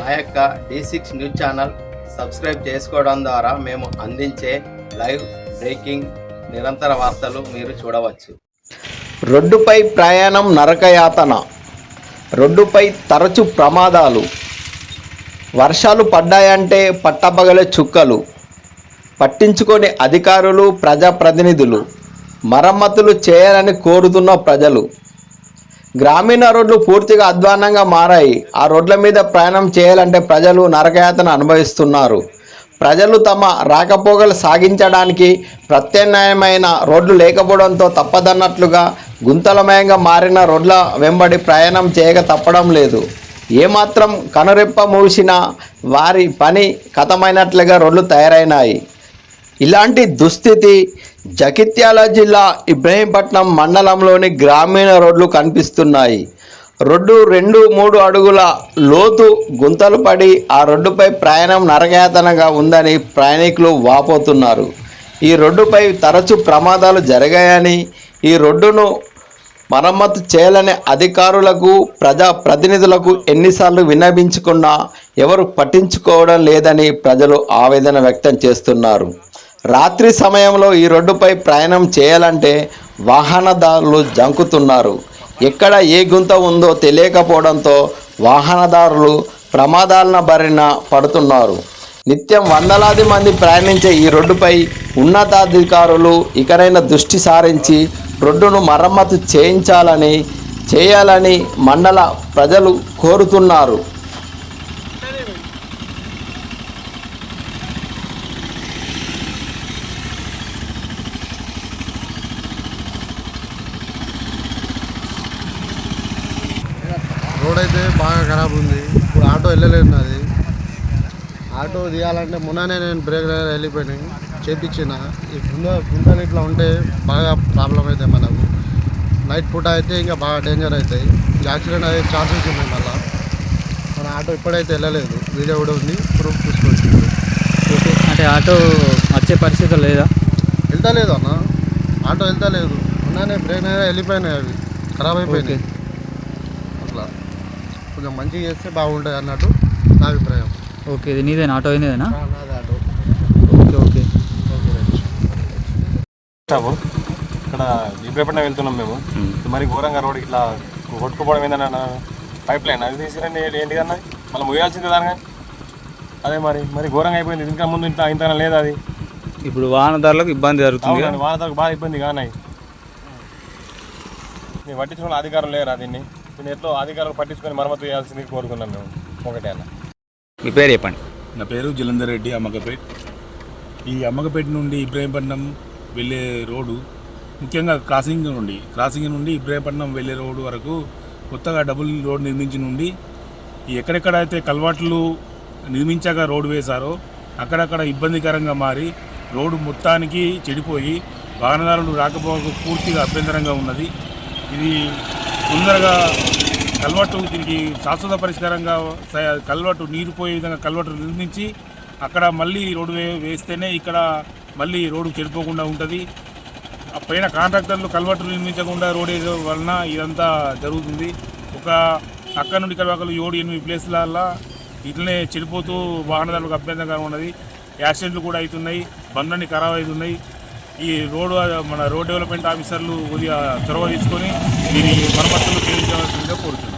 మా యొక్క D six news channel subscribe చేసుకోవడం ద్వారా మేము అందించే లైవ్ బ్రేకింగ్ నిరంతర వార్తలు మీరు చూడవచ్చు. రోడ్డుపై ప్రయాణం నరకయాతన. రోడ్డుపై తరచు ప్రమాదాలు. వర్షాలు పడ్డాయంటే పట్టపగలే చుక్కలు. పట్టించుకొని అధికారులు ప్రజాప్రతినిధులు మరమ్మతులు చేయాలని కోరుతున్న ప్రజలు. గ్రామీణ రోడ్లు పూర్తిగా అధ్వాన్నంగా మారాయి. ఆ రోడ్ల మీద ప్రయాణం చేయాలంటే ప్రజలు నరకయాతన అనుభవిస్తున్నారు. ప్రజలు తమ రాకపోకలు సాగించడానికి ప్రత్యామ్నాయమైన రోడ్లు లేకపోవడంతో తప్పదన్నట్లుగా గుంతలమయంగా మారిన రోడ్ల వెంబడి ప్రయాణం చేయక తప్పడం లేదు. ఏమాత్రం కనురెప్ప మూసినా వారి పని కథమైనట్లుగా రోడ్లు తయారైనాయి. ఇలాంటి దుస్థితి జగిత్యాల జిల్లా ఇబ్రహీంపట్నం మండలంలోని గ్రామీణ రోడ్లు కనిపిస్తున్నాయి. రోడ్డు రెండు మూడు అడుగుల లోతు గుంతలు పడి ఆ రోడ్డుపై ప్రయాణం నరకయాతనగా ఉందని ప్రయాణికులు వాపోతున్నారు. ఈ రోడ్డుపై తరచు ప్రమాదాలు జరిగాయని ఈ రోడ్డును మరమ్మతు చేయాలని అధికారులకు ప్రజా ప్రతినిధులకు ఎన్నిసార్లు విన్నవించుకున్నా ఎవరు పట్టించుకోవడం లేదని ప్రజలు ఆవేదన వ్యక్తం చేస్తున్నారు. రాత్రి సమయంలో ఈ రోడ్డుపై ప్రయాణం చేయాలంటే వాహనదారులు జంకుతున్నారు. ఎక్కడ ఏ గుంత ఉందో తెలియకపోవడంతో వాహనదారులు ప్రమాదాలను బారిన పడుతున్నారు. నిత్యం వందలాది మంది ప్రయాణించే ఈ రోడ్డుపై ఉన్నతాధికారులు ఇకనైనా దృష్టి సారించి రోడ్డును మరమ్మతు చేయించాలని చేయాలని మండల ప్రజలు కోరుతున్నారు. రోడ్ అయితే బాగా ఖరాబ్ ఉంది. ఇప్పుడు ఆటో వెళ్ళలేదు నాది. ఆటో తీయాలంటే మొన్ననే నేను బ్రేక్ దగ్గర వెళ్ళిపోయినాయి చేపించిన. ఈ గుంద గుంతలు ఇట్లా ఉంటే బాగా ప్రాబ్లం అవుతాయి మనకు. నైట్ పూట అయితే ఇంకా బాగా డేంజర్ అవుతాయి. యాక్సిడెంట్ అయ్యే ఛాన్సెస్ ఉన్నాయి మళ్ళీ. మన ఆటో ఇప్పుడైతే వెళ్ళలేదు. వీడియో కూడా ఉంది. ప్రూఫ్ చూసుకోవచ్చు ఓకే అంటే ఆటో వచ్చే పరిస్థితి లేదా? వెళ్తలేదు అన్న. ఆటో వెళ్తలేదు. మొన్ననే బ్రేక్ దగ్గర వెళ్ళిపోయినాయి అవి. ఖరాబ్ అయిపోయినాయి. కొంచెం మంచిగా చేస్తే బాగుంటుంది అన్నట్టు నా అభిప్రాయం. ఓకే ఇది నీదేనా? ఆటో నీదేనా? ఆ, నాది ఆటో. Okay okay. వచ్చాము. ఇక్కడ ఇబ్రహీపట్నం వెళ్తున్నాం మేము. మరి ఘోరంగా రోడ్ ఇట్లా కొట్టుకుపోవడం ఏంటన్నా పైప్ లైన్ అది తీసిరండి ఏంటిదన్నా మళ్ళీ ముయ్యాల్సిందే దానిగా. అదే మరి మరి ఘోరంగా అయిపోయింది. ఇంకా ముందు ఇంత ఇంత లేదు అది? ఇప్పుడు వాహనదారులకు ఇబ్బంది జరుగుతుంది వానతలకు బాగా ఇబ్బంది నేను పట్టించుకున్న అధికారులు లేరా దీన్ని. దీన్ని ఎట్లో అధికారులు పట్టించుకొని మరమ్మతు చేయాల్సింది కోరుకున్నాం మేము. ఒకటే అన్న. మీ పేరు చెప్పండి. నా పేరు జలంధర్ రెడ్డి అమ్మకపేట్. ఈ అమ్మకపేట నుండి ఇబ్రాహీంపట్నం వెళ్ళే రోడ్డు ముఖ్యంగా క్రాసింగ్ నుండి క్రాసింగ్ నుండి ఇబ్రాహీంపట్నం వెళ్ళే రోడ్డు వరకు కొత్తగా డబుల్ రోడ్ నిర్మించి నుండి ఈ ఎక్కడెక్కడైతే కల్వాట్లు నిర్మించాక రోడ్డు వేశారో అక్కడక్కడ ఇబ్బందికరంగా మారి రోడ్డు మొత్తానికి చెడిపోయి వాహనదారులు రాకపోక పూర్తిగా అభ్యంతరంగా ఉన్నది. ఇది తొందరగా కల్వట్టు దీనికి శాశ్వత పరిష్కారంగా స- కల్వట్టు నీరు పోయే విధంగా కల్వట్టు నిర్మించి అక్కడ మళ్ళీ రోడ్డు వే వేస్తేనే ఇక్కడ మళ్ళీ రోడ్డు చెడిపోకుండా ఉంటుంది. పైన కాంట్రాక్టర్లు కల్వట్టు నిర్మించకుండా రోడ్ వేయడం వలన ఇదంతా జరుగుతుంది. ఒక అక్కడ నుండి ఇక్కడ ఒకరు ఏడు ఎనిమిది ప్లేస్లల్లో ఇట్లనే చెడిపోతూ వాహనదారులకు అభ్యంతరంగా ఉన్నది. యాక్సిడెంట్లు కూడా అవుతున్నాయి. బండ్లన్నీ ఖరాబ్ అవుతున్నాయి. ఈ రోడ్ మన రోడ్ డెవలప్మెంట్ ఆఫీసర్లు కొద్దిగా చొరవ తీసుకొని దీని మరమ్మతులు చేయించవలసిందిగా కోరుతున్నాను